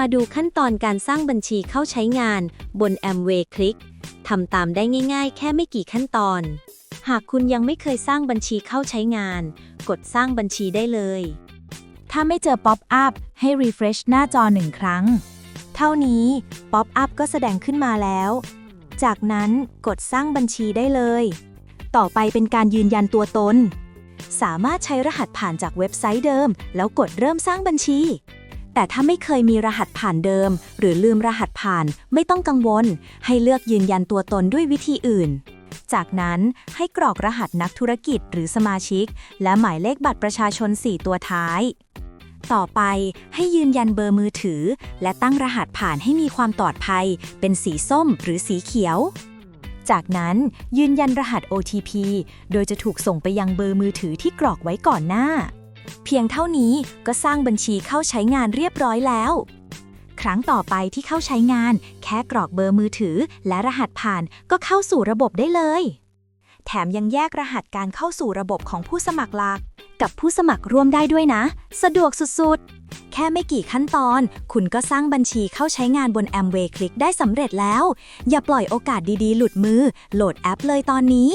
มาดูขั้นตอนการสร้างบัญชีเข้าใช้งานบน Amway Click ทำตามได้ง่าย ๆ แค่ไม่กี่ขั้นตอน หากคุณยังไม่เคยสร้างบัญชีเข้าใช้งาน กดสร้างบัญชีได้เลย ถ้าไม่เจอป๊อปอัพให้ refresh หน้าจอหนึ่งครั้ง เท่านี้ป๊อปอัพก็แสดงขึ้นมาแล้ว จากนั้นกดสร้างบัญชีได้เลย ต่อไปเป็นการยืนยันตัวตน สามารถใช้รหัสผ่านจากเว็บไซต์เดิม แล้วกดเริ่มสร้างบัญชี แต่ถ้าไม่เคยมีรหัสผ่านเดิม หรือลืมรหัสผ่านไม่ต้องกังวล ให้เลือกยืนยันตัวตนด้วยวิธีอื่น จากนั้นให้กรอกรหัสนักธุรกิจหรือสมาชิก และหมายเลขบัตรประชาชน 4 ตัวท้าย ต่อไปให้ยืนยันเบอร์มือถือ และตั้งรหัสผ่านให้มีความปลอดภัย เป็นสีส้มหรือสีเขียวจากนั้นยืนยันรหัส OTP โดยจะถูกส่งไปยังเบอร์มือถือที่กรอกไว้ก่อนหน้า เพียงเท่านี้ก็สร้างบัญชีเข้าใช้งานเรียบร้อยแล้ว ครั้งต่อไปที่เข้าใช้งาน แค่กรอกเบอร์มือถือ และรหัสผ่านก็เข้าสู่ระบบได้เลย แถมยังแยกรหัสการเข้าสู่ระบบของผู้สมัครหลัก กับผู้สมัครร่วมได้ด้วยนะ สะดวกสุดๆ แค่ไม่กี่ขั้นตอน คุณก็สร้างบัญชีเข้าใช้งานบน Amway Click ได้สำเร็จแล้ว อย่าปล่อยโอกาสดีๆ หลุดมือ โหลดแอปเลยตอนนี้